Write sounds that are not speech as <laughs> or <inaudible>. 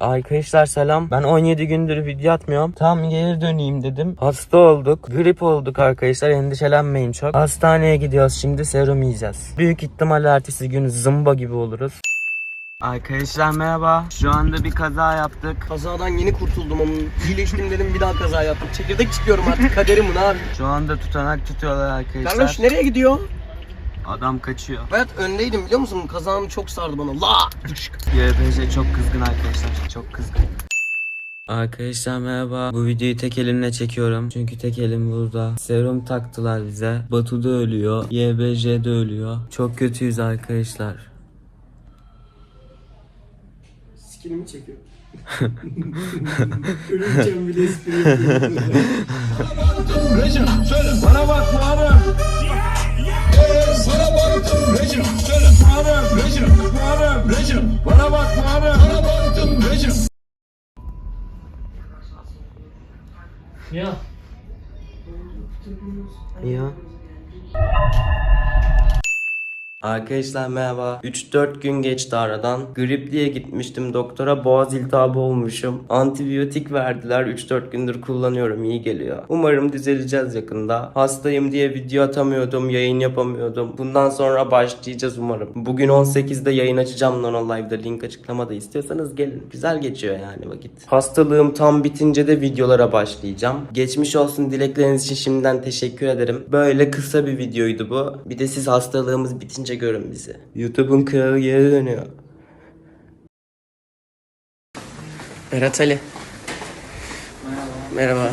Arkadaşlar selam. Ben 17 gündür video atmıyorum. Tam geri döneyim dedim. Hasta olduk. Grip olduk arkadaşlar. Endişelenmeyin çok. Hastaneye gidiyoruz şimdi serum yiyeceğiz. Büyük ihtimalle ertesi gün zımba gibi oluruz. Arkadaşlar merhaba. Şu anda bir kaza yaptık. Kazadan yeni kurtuldum ama iyileştim dedim bir daha kaza yaptım. Çekirdek çıkıyorum artık kaderim bu ne abi. Şu anda tutanak tutuyorlar arkadaşlar. Carlos nereye gidiyor? Adam kaçıyor. Hayat öndeydim biliyor musun? Kazağım çok sardı bana. La! YPJ çok kızgın arkadaşlar. Çok kızgın. Arkadaşlar merhaba. Bu videoyu tek elimle çekiyorum. Çünkü tek elim burada. Serum taktılar bize. Batu da ölüyor. YBJ de ölüyor. Çok kötüyüz arkadaşlar. Skinimi çekiyor. <laughs> Ölürken bile espri yapıyorum. <laughs> <laughs> Recep söyle Recep bana bak Muharrem. Bana baktım Recep. Ya. Arkadaşlar merhaba. 3-4 gün geçti aradan. Gripliğe gitmiştim doktora. Boğaz iltihabı olmuşum. Antibiyotik verdiler. 3-4 gündür kullanıyorum. iyi geliyor. Umarım düzeleceğiz yakında. Hastayım diye video atamıyordum. Yayın yapamıyordum. Bundan sonra başlayacağız umarım. Bugün 18'de yayın açacağım Nono Live'da. Link açıklamada. istiyorsanız gelin. Güzel geçiyor yani vakit. Hastalığım tam bitince de videolara başlayacağım. Geçmiş olsun dilekleriniz için şimdiden teşekkür ederim. Böyle kısa bir videoydu bu. Bir de siz hastalığımız bitince görün bizi. YouTube'un kralı geri dönüyor. Berat Ali. Merhaba.